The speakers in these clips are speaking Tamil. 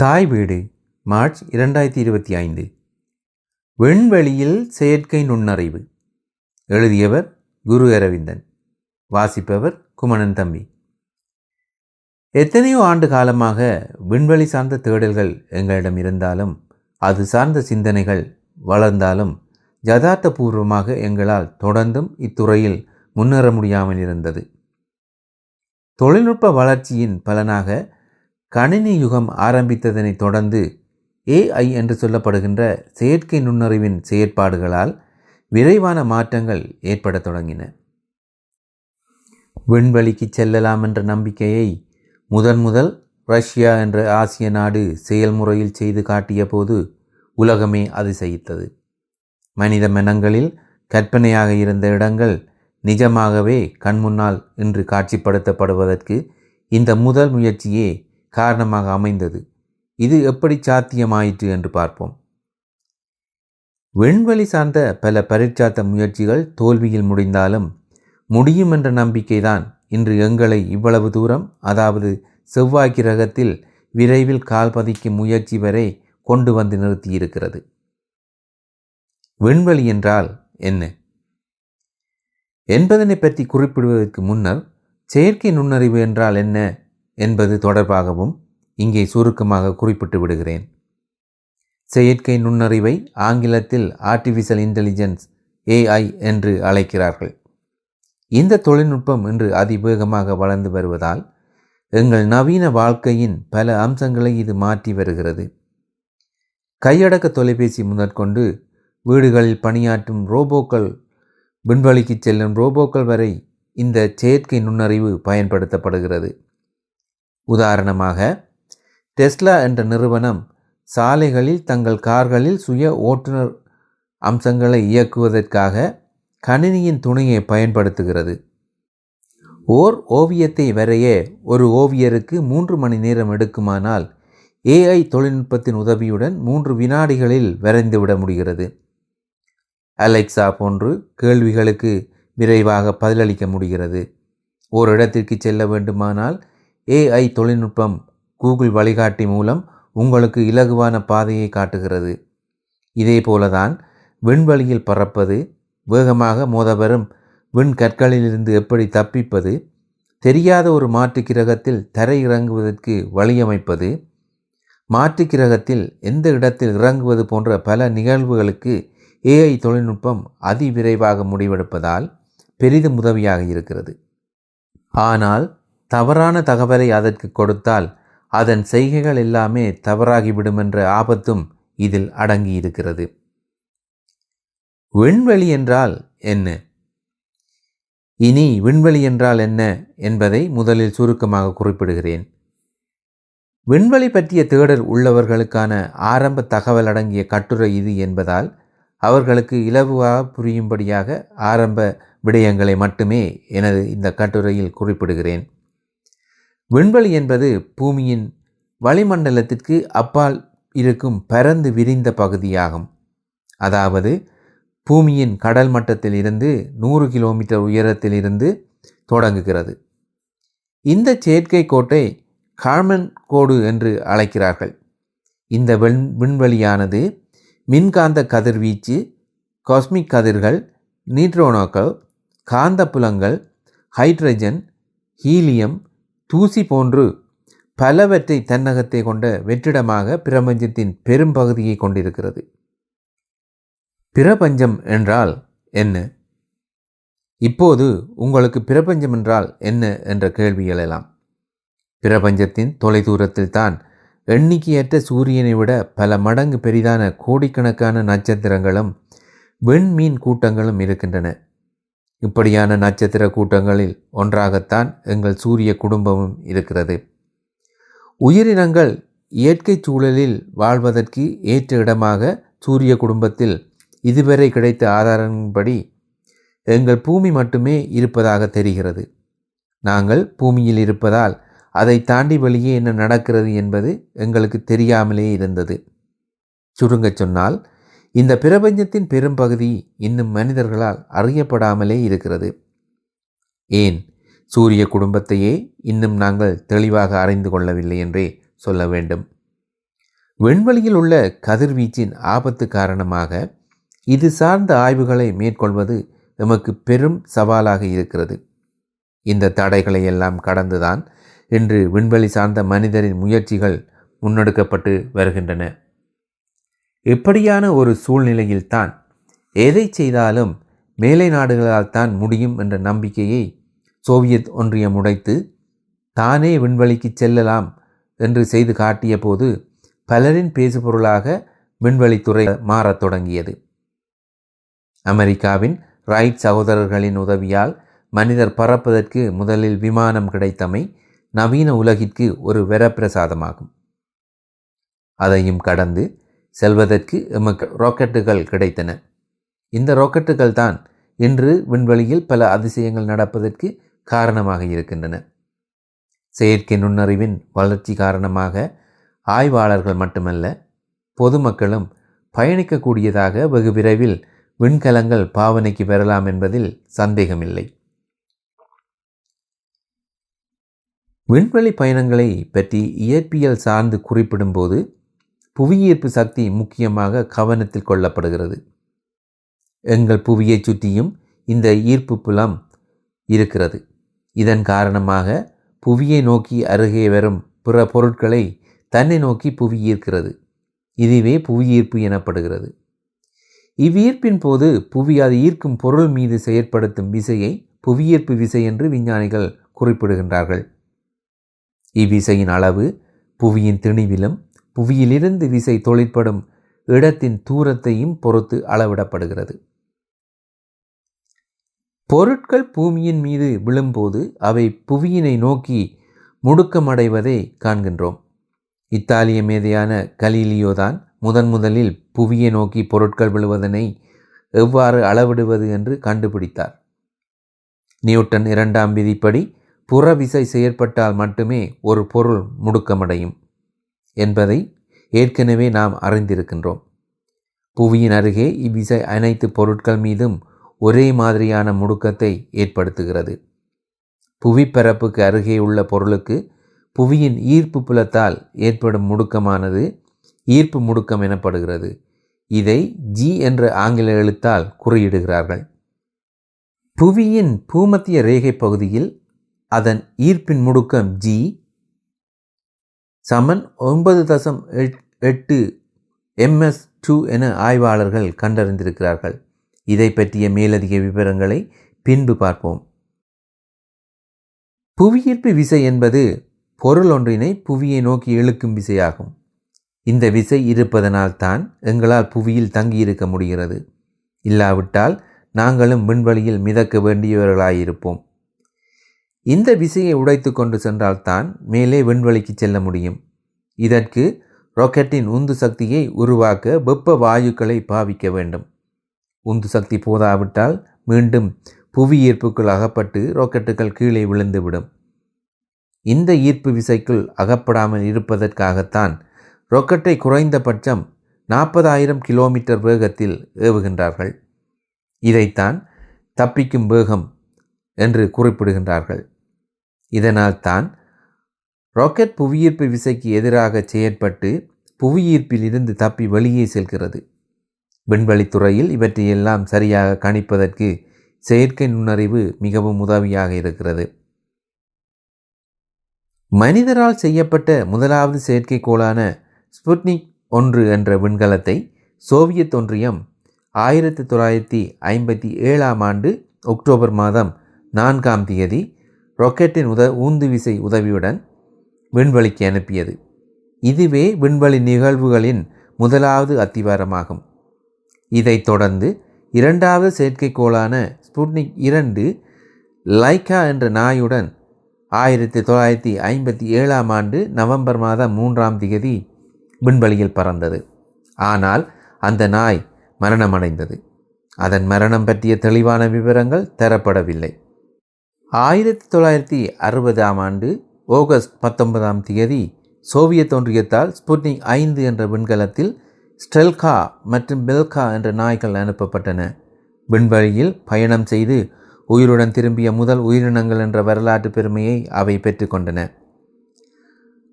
தாய் வீடு மார்ச் இரண்டாயிரத்தி இருபத்தி ஐந்து. விண்வெளியில் செயற்கை நுண்ணறிவு. எழுதியவர் குரு அரவிந்தன். வாசிப்பவர் குமணன் தம்பி. எத்தனையோ ஆண்டு காலமாக விண்வெளி சார்ந்த தேடல்கள் எங்களிடம் இருந்தாலும் அது சார்ந்த சிந்தனைகள் வளர்ந்தாலும் ஜதார்த்தபூர்வமாக எங்களால் தொடர்ந்தும் இத்துறையில் முன்னேற முடியாமல் இருந்தது. தொழில்நுட்ப வளர்ச்சியின் பலனாக கணினி யுகம் ஆரம்பித்ததனை தொடர்ந்து ஏஐ என்று சொல்லப்படுகின்ற செயற்கை நுண்ணறிவின் செயற்பாடுகளால் விரைவான மாற்றங்கள் ஏற்படத் தொடங்கின. விண்வெளிக்கு செல்லலாம் என்ற நம்பிக்கையை முதன் முதல் ரஷ்யா என்ற ஆசிய நாடு செயல்முறையில் செய்து காட்டிய போது உலகமே அதிசயித்தது. மனித மனங்களில் கற்பனையாக இருந்த இடங்கள் நிஜமாகவே கண்முன்னால் இன்று காட்சிப்படுத்தப்படுவதற்கு இந்த முதல் முயற்சியே காரணமாக அமைந்தது. இது எப்படி சாத்தியமாயிற்று என்று பார்ப்போம். விண்வெளி சார்ந்த பல பரீட்சார்த்த முயற்சிகள் தோல்வியில் முடிந்தாலும் முடியும் என்ற நம்பிக்கைதான் இன்று எங்களை இவ்வளவு தூரம் அதாவது செவ்வாய் கிரகத்தில் விரைவில் கால் பதிக்கும் முயற்சி வரை கொண்டு வந்து நிறுத்தியிருக்கிறது. விண்வெளி என்றால் என்ன? என்பதனை பற்றி குறிப்பிடுவதற்கு முன்னர் செயற்கை நுண்ணறிவு என்றால் என்ன? என்பது தொடர்பாகவும் இங்கே சுருக்கமாக குறிப்பிட்டு விடுகிறேன். செயற்கை நுண்ணறிவை ஆங்கிலத்தில் ஆர்டிஃபிஷியல் இன்டெலிஜென்ஸ் ஏஐ என்று அழைக்கிறார்கள். இந்த தொழில்நுட்பம் இன்று அதிவேகமாக வளர்ந்து வருவதால் எங்கள் நவீன வாழ்க்கையின் பல அம்சங்களை இது மாற்றி வருகிறது. கையடக்க தொலைபேசி முதற்கொண்டு வீடுகளில் பணியாற்றும் ரோபோக்கள் விண்வெளிக்கு செல்லும் ரோபோக்கள் வரை இந்த செயற்கை நுண்ணறிவு பயன்படுத்தப்படுகிறது. உதாரணமாக டெஸ்லா என்ற நிறுவனம் சாலைகளில் தங்கள் கார்களில் சுய ஓட்டுநர் அம்சங்களை இயக்குவதற்காக கணினியின் துணையை பயன்படுத்துகிறது. ஓர் ஓவியத்தை வரைய ஒரு ஓவியருக்கு மூன்று மணி நேரம் எடுக்குமானால் ஏஐ தொழில்நுட்பத்தின் உதவியுடன் மூன்று வினாடிகளில் வரைந்துவிட முடிகிறது. அலெக்சா போன்று கேள்விகளுக்கு விரைவாக பதிலளிக்க முடிகிறது. ஓர் இடத்திற்கு செல்ல வேண்டுமானால் ஏஐ தொழில்நுட்பம் கூகுள் வழிகாட்டி மூலம் உங்களுக்கு இலகுவான பாதையை காட்டுகிறது. இதே போலதான் விண்வெளியில் பறப்பது வேகமாக மோதவரும் விண்கற்களிலிருந்து எப்படி தப்பிப்பது தெரியாத ஒரு மாற்று கிரகத்தில் தரை இறங்குவதற்கு வழியமைப்பது மாற்று கிரகத்தில் எந்த இடத்தில் இறங்குவது போன்ற பல நிகழ்வுகளுக்கு ஏஐ தொழில்நுட்பம் அதிவிரைவாக முடிவெடுப்பதால் பெரிதும் உதவியாக இருக்கிறது. ஆனால் தவறான தகவலை அதற்கு கொடுத்தால் அதன் செய்கைகள் எல்லாமே தவறாகிவிடும் என்ற ஆபத்தும் இதில் அடங்கியிருக்கிறது. விண்வெளி என்றால் என்ன? இனி விண்வெளி என்றால் என்ன என்பதை முதலில் சுருக்கமாக குறிப்பிடுகிறேன். விண்வெளி பற்றிய தேடல் உள்ளவர்களுக்கான ஆரம்ப தகவல் அடங்கிய கட்டுரை இது என்பதால் அவர்களுக்கு இலகுவாக புரியும்படியாக ஆரம்ப விடயங்களை மட்டுமே எனது இந்த கட்டுரையில் குறிப்பிடுகிறேன். விண்வெளி என்பது பூமியின் வளிமண்டலத்திற்கு அப்பால் இருக்கும் பரந்து விரிந்த பகுதியாகும். அதாவது பூமியின் கடல் மட்டத்தில் இருந்து நூறு கிலோமீட்டர் உயரத்தில் இருந்து தொடங்குகிறது. இந்த செயற்கை கோட்டை கார்மன் கோடு என்று அழைக்கிறார்கள். இந்த வெண் விண்வெளியானது மின்காந்த கதிர்வீச்சு காஸ்மிக் கதிர்கள் நீட்ரோனோக்கள் காந்தப்புலங்கள் ஹைட்ரஜன் ஹீலியம் தூசி போன்று பலவற்றை தன்னகத்தை கொண்ட வெற்றிடமாக பிரபஞ்சத்தின் பெரும்பகுதியை கொண்டிருக்கிறது. பிரபஞ்சம் என்றால் என்ன? இப்போது உங்களுக்கு பிரபஞ்சம் என்றால் என்ன என்ற கேள்வி எழலாம். பிரபஞ்சத்தின் தொலைதூரத்தில் தான் எண்ணிக்கையற்ற சூரியனை விட பல மடங்கு பெரிதான கோடிக்கணக்கான நட்சத்திரங்களும் வெண்மீன் கூட்டங்களும் இருக்கின்றன. இப்படியான நட்சத்திர கூட்டங்களில் ஒன்றாகத்தான் எங்கள் சூரிய குடும்பமும் இருக்கிறது. உயிரினங்கள் இயற்கை சூழலில் வாழ்வதற்கு ஏற்ற இடமாக சூரிய குடும்பத்தில் இதுவரை கிடைத்த ஆதாரங்களின்படி எங்கள் பூமி மட்டுமே இருப்பதாக தெரிகிறது. நாங்கள் பூமியில் இருப்பதால் அதை தாண்டி வெளியே என்ன நடக்கிறது என்பது எங்களுக்கு தெரியாமலே இருந்தது. சுருங்கச் சொன்னால் இந்த பிரபஞ்சத்தின் பெரும்பகுதி இன்னும் மனிதர்களால் அறியப்படாமலே இருக்கிறது. ஏன்? சூரிய குடும்பத்தையே இன்னும் நாங்கள் தெளிவாக அறிந்து கொள்ளவில்லை என்றே சொல்ல வேண்டும். விண்வெளியில் உள்ள கதிர்வீச்சின் ஆபத்து காரணமாக இது சார்ந்த ஆய்வுகளை மேற்கொள்வது எமக்கு பெரும் சவாலாக இருக்கிறது. இந்த தடைகளை எல்லாம் கடந்துதான் இன்று விண்வெளி சார்ந்த மனிதரின் முயற்சிகள் முன்னெடுக்கப்பட்டு வருகின்றன. இப்படியான ஒரு சூழ்நிலையில்தான் எதை செய்தாலும் மேலை நாடுகளால் தான் முடியும் என்ற நம்பிக்கையை சோவியத் ஒன்றியம் உடைத்து தானே விண்வெளிக்கு செல்லலாம் என்று செய்து காட்டிய போது பலரின் பேசுபொருளாக விண்வெளித்துறை மாறத் தொடங்கியது. அமெரிக்காவின் ரைட் சகோதரர்களின் உதவியால் மனிதர் பறப்பதற்கு முதலில் விமானம் கிடைத்தமை நவீன உலகிற்கு ஒரு வரப்பிரசாதமாகும். அதையும் கடந்து செல்வதற்கு எமக்கு ராக்கெட்டுகள் கிடைத்தன. இந்த ராக்கெட்டுகள் தான் இன்று விண்வெளியில் பல அதிசயங்கள் நடப்பதற்கு காரணமாக இருக்கின்றன. செயற்கை நுண்ணறிவின் வளர்ச்சி காரணமாக ஆய்வாளர்கள் மட்டுமல்ல பொதுமக்களும் பயணிக்கக்கூடியதாக வெகு விரைவில் விண்கலங்கள் பாவனைக்கு பெறலாம் என்பதில் சந்தேகமில்லை. விண்வெளி பயணங்களை பற்றி இயற்பியல் சார்ந்து குறிப்பிடும்போது புவியீர்ப்பு சக்தி முக்கியமாக கவனத்தில் கொள்ளப்படுகிறது. எங்கள் புவியைச் சுற்றியும் இந்த ஈர்ப்பு புலம் இருக்கிறது. இதன் காரணமாக புவியை நோக்கி அருகே வரும் பிற பொருட்களை தன்னை நோக்கி புவி ஈர்க்கிறது. இதுவே புவியீர்ப்பு எனப்படுகிறது. இவ்வீர்ப்பின் போது புவி அது ஈர்க்கும் பொருள் மீது செயற்படுத்தும் விசையை புவியீர்ப்பு விசை என்று விஞ்ஞானிகள் குறிப்பிடுகின்றார்கள். இவ்விசையின் அளவு புவியின் திணிவிலும் புவியிலிருந்து விசை தொழிற்படும் இடத்தின் தூரத்தையும் பொறுத்து அளவிடப்படுகிறது. பொருட்கள் பூமியின் மீது விழும்போது அவை புவியினை நோக்கி முடுக்கமடைவதை காண்கின்றோம். இத்தாலிய மேதையான கலீலியோதான் முதன் முதலில் புவியை நோக்கி பொருட்கள் விழுவதனை எவ்வாறு அளவிடுவது என்று கண்டுபிடித்தார். நியூட்டன் இரண்டாம் விதிப்படி புற விசை செயற்பட்டால் மட்டுமே ஒரு பொருள் முடுக்கமடையும். என்பதை ஏற்கனவே நாம் அறிந்திருக்கின்றோம். புவியின் அருகே இவ்விசை அனைத்து பொருட்கள் மீதும் ஒரே மாதிரியான முடுக்கத்தை ஏற்படுத்துகிறது. புவிப்பரப்புக்கு அருகே உள்ள பொருளுக்கு புவியின் ஈர்ப்பு புலத்தால் ஏற்படும் முடுக்கமானது ஈர்ப்பு முடுக்கம் எனப்படுகிறது. இதை ஜி என்ற ஆங்கில எழுத்தால் குறியிடுகிறார்கள். புவியின் பூமத்திய ரேகை பகுதியில் அதன் ஈர்ப்பின் முடுக்கம் ஜி சமன் ஒன்பது தசம் எட்டு எம்எஸ் டூ என ஆய்வாளர்கள் கண்டறிந்திருக்கிறார்கள். இதை பற்றிய மேலதிக விவரங்களை பின்பு பார்ப்போம். புவியீர்ப்பு விசை என்பது பொருள் ஒன்றினை புவியை நோக்கி இழுக்கும் விசையாகும். இந்த விசை இருப்பதனால் தான் எங்களால் புவியில் தங்கியிருக்க முடிகிறது. இல்லாவிட்டால் நாங்களும் விண்வெளியில் மிதக்க வேண்டியவர்களாயிருப்போம். இந்த விசையை உடைத்து கொண்டு சென்றால்தான் மேலே விண்வெளிக்கு செல்ல முடியும். இதற்கு ராக்கெட்டின் உந்து சக்தியை உருவாக்க வெப்ப வாயுக்களை பாவிக்க வேண்டும். உந்து சக்தி போதாவிட்டால் மீண்டும் புவி ஈர்ப்புக்குள் அகப்பட்டு ராக்கெட்டுகள் கீழே விழுந்துவிடும். இந்த ஈர்ப்பு விசைக்குள் அகப்படாமல் இருப்பதற்காகத்தான் ராக்கெட்டை குறைந்தபட்சம் நாற்பதாயிரம் கிலோமீட்டர் வேகத்தில் ஏவுகின்றார்கள். இதைத்தான் தப்பிக்கும் வேகம் என்று குறிப்பிடுகின்றார்கள். இதனால் தான் ராக்கெட் புவியீர்ப்பு விசைக்கு எதிராக செயற்பட்டு புவியீர்ப்பில் இருந்து தப்பி வெளியே செல்கிறது. விண்வெளித்துறையில் இவற்றையெல்லாம் சரியாக கணிப்பதற்கு செயற்கை நுண்ணறிவு மிகவும் உதவியாக இருக்கிறது. மனிதரால் செய்யப்பட்ட முதலாவது செயற்கைக்கோளான ஸ்புட்னிக் ஒன்று என்ற விண்கலத்தை சோவியத் ஒன்றியம் ஆயிரத்தி தொள்ளாயிரத்தி ஐம்பத்தி ஏழாம் ஆண்டு அக்டோபர் மாதம் நான்காம் தேதி ராக்கெட்டின் உத ஊந்து விசை உதவியுடன் விண்வெளிக்கு அனுப்பியது. இதுவே விண்வெளி நிகழ்வுகளின் முதலாவது அத்திவாரமாகும் இதைத் தொடர்ந்து இரண்டாவது செயற்கைக்கோளான ஸ்புட்னிக் இரண்டு லைக்கா என்ற நாயுடன் ஆயிரத்தி தொள்ளாயிரத்தி ஐம்பத்தி ஏழாம் ஆண்டு நவம்பர் மாதம் மூன்றாம் திகதி விண்வெளியில் பறந்தது. ஆனால் அந்த நாய் மரணமடைந்தது. அதன் மரணம் பற்றிய தெளிவான விவரங்கள் தரப்படவில்லை. ஆயிரத்தி தொள்ளாயிரத்தி அறுபதாம் ஆண்டு ஆகஸ்ட் பத்தொன்பதாம் தேதி சோவியத் ஒன்றியத்தால் ஸ்புட்னிக் ஐந்து என்ற விண்கலத்தில் ஸ்டெல்கா மற்றும் பெல்கா என்ற நாய்கள் அனுப்பப்பட்டன. விண்வெளியில் பயணம் செய்து உயிருடன் திரும்பிய முதல் உயிரினங்கள் என்ற வரலாற்று பெருமையை அவை பெற்றுக்கொண்டன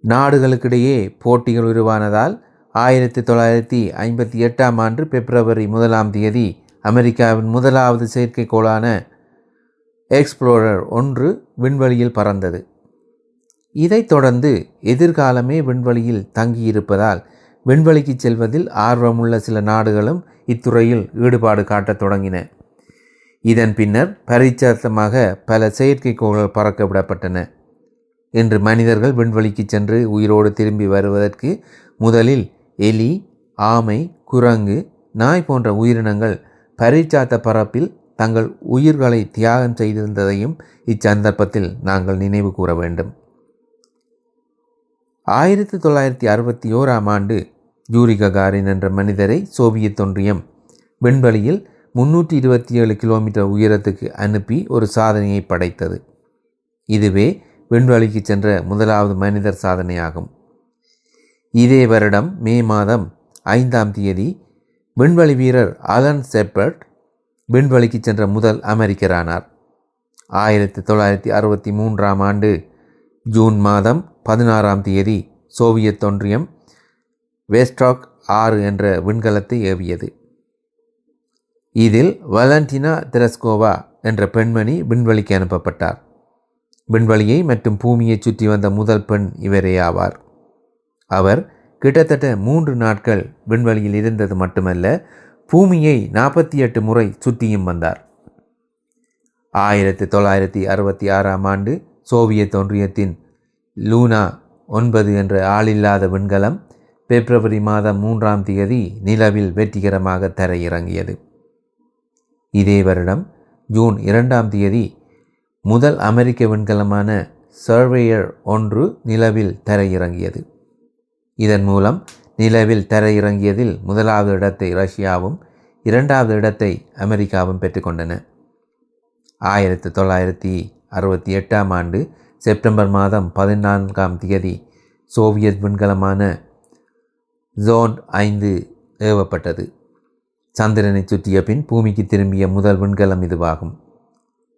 நாடுகளுக்கிடையே போட்டிகள் உருவானதால் ஆயிரத்தி தொள்ளாயிரத்தி ஐம்பத்தி எட்டாம் ஆண்டு பிப்ரவரி முதலாம் தேதி அமெரிக்காவின் முதலாவது செயற்கைக்கோளான எக்ஸ்ப்ளோரர் ஒன்று விண்வெளியில் பறந்தது. இதைத் தொடர்ந்து எதிர்காலமே விண்வெளியில் தங்கியிருப்பதால் விண்வெளிக்கு செல்வதில் ஆர்வமுள்ள சில நாடுகளும் இத்துறையில் ஈடுபாடு காட்டத் தொடங்கின. இதன் பின்னர் பரிச்சார்த்தமாக பல செயற்கைக்கோள்கள் பறக்க விடப்பட்டன இன்று மனிதர்கள் விண்வெளிக்கு சென்று உயிரோடு திரும்பி வருவதற்கு முதலில் எலி ஆமை குரங்கு நாய் போன்ற உயிரினங்கள் பரிச்சாத்த பரப்பில் தங்கள் உயிர்களை தியாகம் செய்திருந்ததையும் இச்சந்தர்ப்பத்தில் நாங்கள் நினைவு கூற வேண்டும். ஆயிரத்தி தொள்ளாயிரத்தி அறுபத்தி ஓராம் ஆண்டு ஜூரி ககாரின் என்ற மனிதரை சோவியத் ஒன்றியம் விண்வெளியில் முன்னூற்றி இருபத்தி ஏழு கிலோமீட்டர் உயரத்துக்கு அனுப்பி ஒரு சாதனையை படைத்தது. இதுவே விண்வெளிக்கு சென்ற முதலாவது மனிதர் சாதனையாகும். இதே வருடம் மே மாதம் ஐந்தாம் தேதி விண்வெளி வீரர் அலன் செப்பர்ட் விண்வெளிக்கு சென்ற முதல் அமெரிக்கரானார். ஆயிரத்தி தொள்ளாயிரத்தி அறுபத்தி மூன்றாம் ஆண்டு ஜூன் மாதம் பதினாறாம் தேதி சோவியத் ஒன்றியம் வேஸ்டாக் ஆறு என்ற விண்கலத்தை ஏவியது. இதில் வலண்டினா திரஸ்கோவா என்ற பெண்மணி விண்வெளிக்கு அனுப்பப்பட்டார். விண்வெளியை மற்றும் பூமியை சுற்றி வந்த முதல் பெண் இவரே ஆவார். அவர் கிட்டத்தட்ட மூன்று நாட்கள் விண்வெளியில் இருந்தது மட்டுமல்ல பூமியை நாற்பத்தி எட்டு முறை சுற்றியும் வந்தார். ஆயிரத்தி தொள்ளாயிரத்தி அறுபத்தி ஆறாம் ஆண்டு சோவியத் ஒன்றியத்தின் லூனா ஒன்பது என்ற ஆளில்லாத விண்கலம் பிப்ரவரி மாதம் மூன்றாம் தேதி நிலவில் வெற்றிகரமாக தரையிறங்கியது. இதே வருடம் ஜூன் இரண்டாம் தேதி முதல் அமெரிக்க விண்கலமான சர்வேயர் ஒன்று நிலவில் தரையிறங்கியது. இதன் மூலம் நிலவில் தரையிறங்கியதில் முதலாவது இடத்தை ரஷ்யாவும் இரண்டாவது இடத்தை அமெரிக்காவும் பெற்றுக்கொண்டன. ஆயிரத்தி தொள்ளாயிரத்தி அறுபத்தி எட்டாம் ஆண்டு செப்டம்பர் மாதம் பதினான்காம் தேதி சோவியத் விண்கலமான ஜோன் ஐந்து ஏவப்பட்டது. சந்திரனை சுற்றிய பின் பூமிக்கு திரும்பிய முதல் விண்கலம் இதுவாகும்.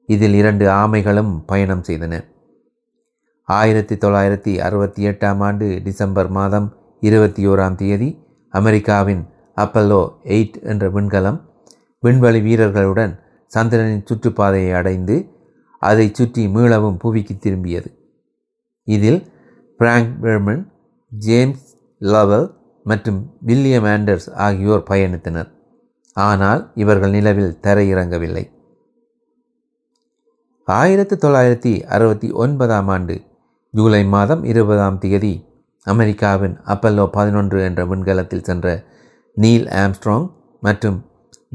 இதில் இரண்டு ஆமைகளும் பயணம் செய்தன. ஆயிரத்தி தொள்ளாயிரத்தி அறுபத்தி எட்டாம் ஆண்டு டிசம்பர் மாதம் இருபத்தி ஓராம் தேதி அமெரிக்காவின் அப்பல்லோ எயிட் என்ற விண்கலம் விண்வெளி வீரர்களுடன் சந்திரனின் சுற்றுப்பாதையை அடைந்து அதை சுற்றி மீளவும் புவிக்கு திரும்பியது. இதில் பிராங்க் பெர்மன் ஜேம்ஸ் லவல் மற்றும் வில்லியம் ஆண்டர்ஸ் ஆகியோர் பயணித்தனர். ஆனால் இவர்கள் நிலவில் தரையிறங்கவில்லை. ஆயிரத்தி தொள்ளாயிரத்தி அறுபத்தி ஒன்பதாம் ஆண்டு ஜூலை மாதம் இருபதாம் தேதி அமெரிக்காவின் அப்பல்லோ பதினொன்று என்ற விண்கலத்தில் சென்ற நீல் ஆம்ஸ்ட்ராங் மற்றும்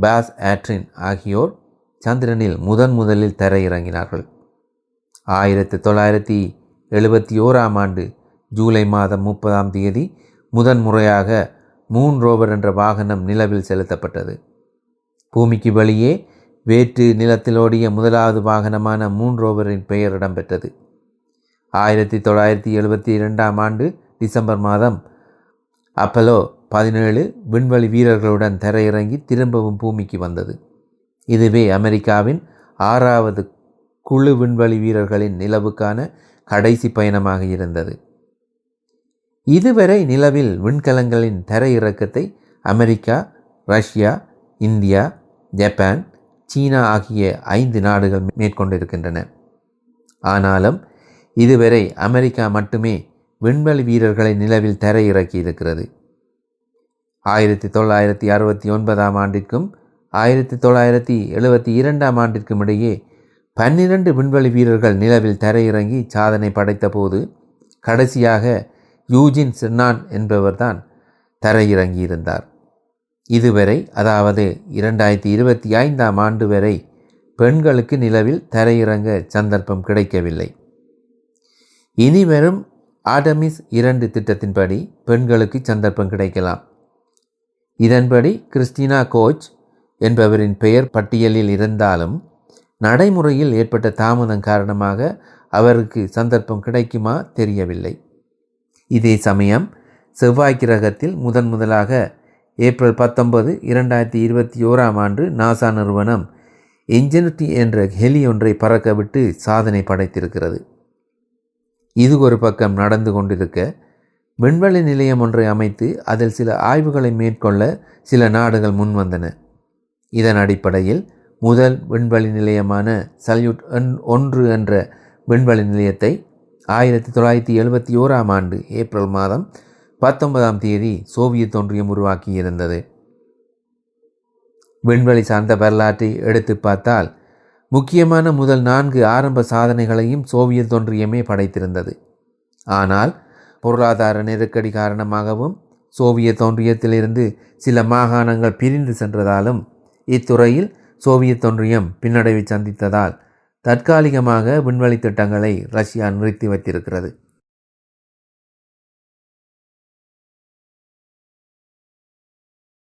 பாஸ் ஆட்ரின் ஆகியோர் சந்திரனில் முதன் முதலில் தரையிறங்கினார்கள். ஆயிரத்தி தொள்ளாயிரத்தி எழுபத்தி ஓராம் ஆண்டு ஜூலை மாதம் முப்பதாம் தேதி முதன் முறையாக மூன் ரோவர் என்ற வாகனம் நிலவில் செலுத்தப்பட்டது. பூமிக்கு வெளியே வேற்று நிலத்திலோடிய முதலாவது வாகனமான மூன் ரோவரின் பெயர் இடம்பெற்றது. ஆயிரத்தி தொள்ளாயிரத்தி எழுபத்தி இரண்டாம் ஆண்டு டிசம்பர் மாதம். அப்பலோ பதினேழு விண்வெளி வீரர்களுடன் தரையிறங்கி திரும்பவும் பூமிக்கு வந்தது. இதுவே அமெரிக்காவின் ஆறாவது குழு விண்வெளி வீரர்களின் நிலவுக்கான கடைசி பயணமாக இருந்தது. இதுவரை நிலவில் விண்கலங்களின் தரையிறக்கத்தை America Russia India Japan China ஆகிய ஐந்து நாடுகள் மேற்கொண்டிருக்கின்றன. ஆனாலும் இதுவரை அமெரிக்கா மட்டுமே விண்வெளி வீரர்களை நிலவில் தரையிறக்கி இருக்கிறது. ஆயிரத்தி தொள்ளாயிரத்தி அறுபத்தி ஒன்பதாம் ஆண்டிற்கும் ஆயிரத்தி தொள்ளாயிரத்தி எழுபத்தி இரண்டாம் ஆண்டிற்கும் இடையே பன்னிரண்டு விண்வெளி வீரர்கள் நிலவில் தரையிறங்கி சாதனை படைத்தபோது கடைசியாக யூஜின் சின்னான் என்பவர்தான் தரையிறங்கியிருந்தார். இதுவரை அதாவது இரண்டாயிரத்தி இருபத்தி ஐந்தாம் ஆண்டு வரை பெண்களுக்கு நிலவில் தரையிறங்க சந்தர்ப்பம் கிடைக்கவில்லை. இனிவரும் ஆடமிஸ் இரண்டு திட்டத்தின்படி பெண்களுக்கு சந்தர்ப்பம் கிடைக்கலாம். இதன்படி கிறிஸ்டினா கோச் என்பவரின் பெயர் பட்டியலில் இருந்தாலும் நடைமுறையில் ஏற்பட்ட தாமதம் காரணமாக அவருக்கு சந்தர்ப்பம் கிடைக்குமா தெரியவில்லை. இதே சமயம் செவ்வாய் கிரகத்தில் முதன் முதலாக ஏப்ரல் பத்தொன்பது இரண்டாயிரத்தி இருபத்தி ஓராம் ஆண்டு நாசா நிறுவனம் இன்ஜினிட்டி என்ற ஹெலி ஒன்றை பறக்கவிட்டு சாதனை படைத்திருக்கிறது. இது ஒரு பக்கம் நடந்து கொண்டிருக்க விண்வெளி நிலையம் ஒன்றை அமைத்து அதில் சில ஆய்வுகளை மேற்கொள்ள சில நாடுகள் முன்வந்தன இதன் அடிப்படையில் முதல் விண்வெளி நிலையமான சல்யூட் என் ஒன்று என்ற விண்வெளி நிலையத்தை ஆயிரத்தி தொள்ளாயிரத்தி எழுபத்தி ஓராம் ஆண்டு ஏப்ரல் மாதம் பத்தொன்பதாம் தேதி சோவியத் ஒன்றியம் உருவாக்கியிருந்தது. விண்வெளி சார்ந்த வரலாற்றை எடுத்து பார்த்தால் முக்கியமான முதல் நான்கு ஆரம்ப சாதனைகளையும் சோவியத் ஒன்றியமே படைத்திருந்தது. ஆனால் பொருளாதார நெருக்கடி காரணமாகவும் சோவியத் ஒன்றியத்திலிருந்து சில மாகாணங்கள் பிரிந்து சென்றதாலும் இத்துறையில் சோவியத் ஒன்றியம் பின்னடைவை சந்தித்ததால் தற்காலிகமாக விண்வெளி திட்டங்களை ரஷ்யா நிறுத்தி வைத்திருக்கிறது.